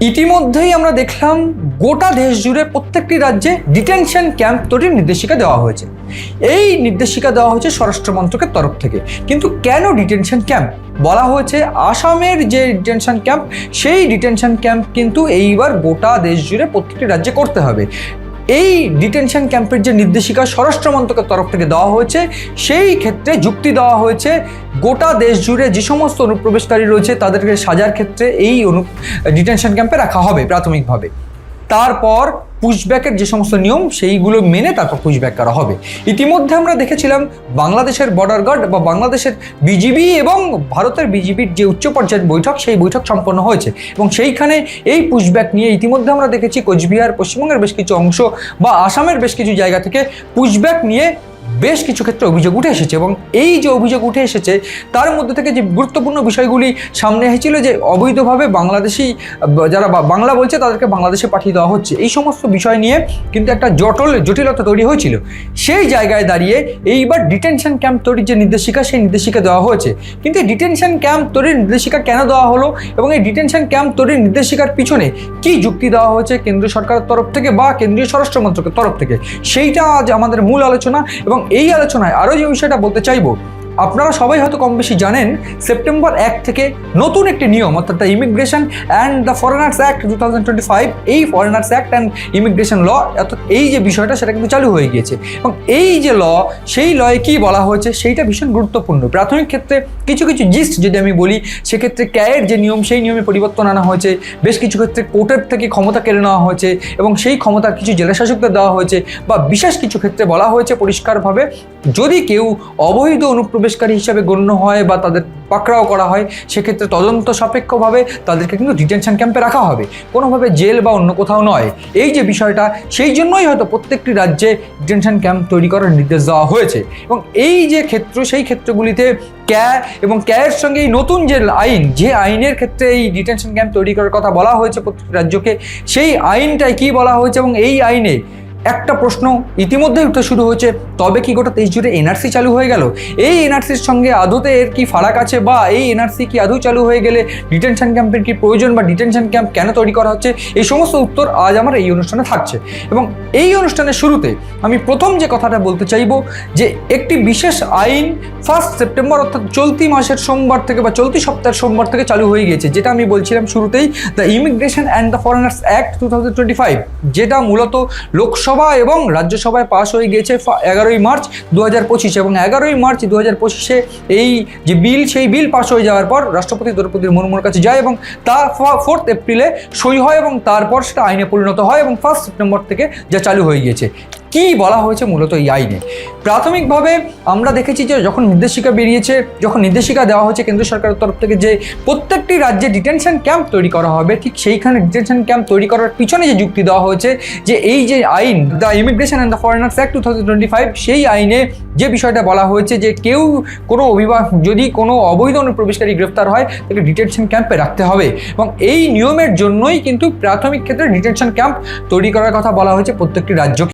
ইতিমধ্যেই আমরা দেখলাম গোটা দেশ জুড়ে প্রত্যেকটি রাজ্যে ডিটেনশন ক্যাম্প তৈরির নির্দেশিকা দেওয়া হয়েছে। এই নির্দেশিকা দেওয়া হয়েছে স্বরাষ্ট্র মন্ত্রকের তরফ থেকে। কিন্তু কেন ডিটেনশন ক্যাম্প? বলা হয়েছে আসামের যে ডিটেনশন ক্যাম্প, সেই ডিটেনশন ক্যাম্প কিন্তু এইবার গোটা দেশ জুড়ে প্রত্যেকটি রাজ্যে করতে হবে। এই ডিটেনশন ক্যাম্পের যে নির্দেশিকা স্বরাষ্ট্র মন্ত্রকের তরফ থেকে দেওয়া হয়েছে, সেই ক্ষেত্রে যুক্তি দেওয়া হয়েছে, গোটা দেশ জুড়ে যে সমস্ত অনুপ্রবেশকারী রয়েছে, তাদেরকে সাজার ক্ষেত্রে এই অনু ডিটেনশন ক্যাম্পে রাখা হবে প্রাথমিকভাবে। তারপর পুশব্যাকের যে সমস্ত নিয়ম, সেইগুলো মেনে তারপর পুশব্যাক করা হবে। ইতিমধ্যে আমরা দেখেছিলাম বাংলাদেশের বর্ডার গার্ড বা বাংলাদেশের বিজিবি এবং ভারতের বিজিবির যে উচ্চ পর্যায়ের বৈঠক, সেই বৈঠক সম্পন্ন হয়েছে এবং সেইখানে এই পুশব্যাক নিয়ে ইতিমধ্যে আমরা দেখেছি কোচবিহার, পশ্চিমবঙ্গের বেশ কিছু অংশ বা আসামের বেশ কিছু জায়গা থেকে পুশব্যাক নিয়ে বেশ কিছু ক্ষেত্রে অভিযোগ উঠে এসেছে এবং এই যে অভিযোগ উঠে এসেছে, তার মধ্যে থেকে যে গুরুত্বপূর্ণ বিষয়গুলি সামনে এসেছিল যে অবৈধভাবে বাংলাদেশি, যারা বাংলা বলছে তাদেরকে বাংলাদেশে পাঠিয়ে দেওয়া হচ্ছে। এই সমস্ত বিষয় নিয়ে কিন্তু একটা জটল, জটিলতা তৈরি হয়েছিল। সেই জায়গায় দাঁড়িয়ে এইবার ডিটেনশন ক্যাম্প তৈরির যে নির্দেশিকা, সেই নির্দেশিকা দেওয়া হয়েছে। কিন্তু এই ডিটেনশন ক্যাম্প তৈরির নির্দেশিকা কেন দেওয়া হলো এবং এই ডিটেনশন ক্যাম্প তৈরির নির্দেশিকার পিছনে কি যুক্তি দেওয়া হয়েছে কেন্দ্রীয় সরকারের তরফ থেকে বা কেন্দ্রীয় স্বরাষ্ট্র মন্ত্রকের তরফ থেকে? সেইটা আজ আমাদের মূল আলোচনা এবং এই আলোচনায় আরও যে বিষয়টা বলতে চাইব আপনারা সবাই হয়তো কম বেশি জানেন, সেপ্টেম্বর এক থেকে নতুন একটি নিয়ম, অর্থাৎ the immigration and the foreigners act two thousand twenty five, এই foreigners act and immigration law, অর্থাৎ এই যে বিষয়টা সেটা কিন্তু চালু হয়ে গিয়েছে। এবং এই যে ল, সেই লয়ে কী বলা হয়েছে সেইটা ভীষণ গুরুত্বপূর্ণ। প্রাথমিক ক্ষেত্রে কিছু কিছু জিস্ট যদি আমি বলি, সেক্ষেত্রে ক্যায়ের যে নিয়ম, সেই নিয়মে পরিবর্তন আনা হয়েছে। বেশ কিছু ক্ষেত্রে কোর্টের থেকে ক্ষমতা কেড়ে নেওয়া হয়েছে এবং সেই ক্ষমতা কিছু জেলা শাসকদের দেওয়া হয়েছে বা বিশেষ কিছু ক্ষেত্রে বলা হয়েছে পরিষ্কারভাবে। যদি কেউ অবৈধ অনুপ্রবেশকারী হিসাবে গণ্য হয় বা তাদের পাকড়াও করা হয়, সেক্ষেত্রে তদন্ত সাপেক্ষভাবে তাদেরকে কিন্তু ডিটেনশন ক্যাম্পে রাখা হবে। কোনোভাবে জেল বা অন্য কোথাও নয়। এই যে বিষয়টা, সেই জন্যই হয়তো প্রত্যেকটি রাজ্যে ডিটেনশন ক্যাম্প তৈরি করার নির্দেশ দেওয়া হয়েছে। এবং এই যে ক্ষেত্র, সেই ক্ষেত্রগুলিতে ক্যা এবং ক্যায়ের সঙ্গে এই নতুন যে আইন, যে আইনের ক্ষেত্রে এই ডিটেনশন ক্যাম্প তৈরি করার কথা বলা হয়েছে প্রত্যেকটি রাজ্যকে, সেই আইনটাই কী বলা হয়েছে এবং এই আইনে একটা প্রশ্ন ইতিমধ্যেই উঠতে শুরু হয়েছে, তবে কি গোটা তেইশ জুড়ে এনআরসি চালু হয়ে গেল? এই এনআরসির সঙ্গে আদতে এর কি ফারাক আছে বা এই এনআরসি কি আদৌ চালু হয়ে গেলে ডিটেনশন ক্যাম্পের কি প্রয়োজন বা ডিটেনশন ক্যাম্প কেন তৈরি করা হচ্ছে? এই সমস্ত উত্তর আজ আমার এই অনুষ্ঠানে থাকছে। এবং এই অনুষ্ঠানের শুরুতে আমি প্রথম যে কথাটা বলতে চাইব যে একটি বিশেষ আইন ফার্স্ট সেপ্টেম্বর অর্থাৎ চলতি মাসের সোমবার থেকে বা চলতি সপ্তাহের সোমবার থেকে চালু হয়ে গিয়েছে, যেটা আমি বলছিলাম শুরুতেই the immigration and the foreigners act two যেটা মূলত লোকসভা এবং রাজ্যসভায় পাশ হয়ে গিয়েছে এগারোই মার্চ দু হাজার পঁচিশে এবং এগারোই মার্চ দু হাজার পঁচিশে এই যে বিল, সেই বিল পাশ হয়ে যাওয়ার পর রাষ্ট্রপতি দ্রৌপদী মুর্মুর কাছে যায় এবং তা ফোর্থ এপ্রিলে সই হয় এবং তারপর সেটা আইনে পরিণত হয় এবং ফার্স্ট সেপ্টেম্বর থেকে যা চালু হয়ে গিয়েছে। কি বলা হয়েছে মূলত এই আইনে? প্রাথমিকভাবে আমরা দেখেছি যে যখন নির্দেশিকা বেরিয়েছে, যখন নির্দেশিকা দেওয়া হয়েছে কেন্দ্র সরকারের তরফ থেকে যে প্রত্যেকটি রাজ্যে ডিটেনশন ক্যাম্প তৈরি করা হবে, ঠিক সেইখানে ডিটেনশন ক্যাম্প তৈরি করার পিছনে যে যুক্তি দেওয়া হয়েছে যে এই যে আইন, the immigration and the foreigners act two thousand twenty five সেই আইনে যে বিষয়টা বলা হয়েছে যে কেউ কোনো অভিবাস, যদি কোনো অবৈধ অনুপ্রবেশকারী গ্রেফতার হয়, তাকে ডিটেনশন ক্যাম্পে রাখতে হবে। এবং এই নিয়মের জন্যই কিন্তু প্রাথমিক ক্ষেত্রে ডিটেনশন ক্যাম্প তৈরি করার কথা বলা হয়েছে প্রত্যেকটি রাজ্যকে।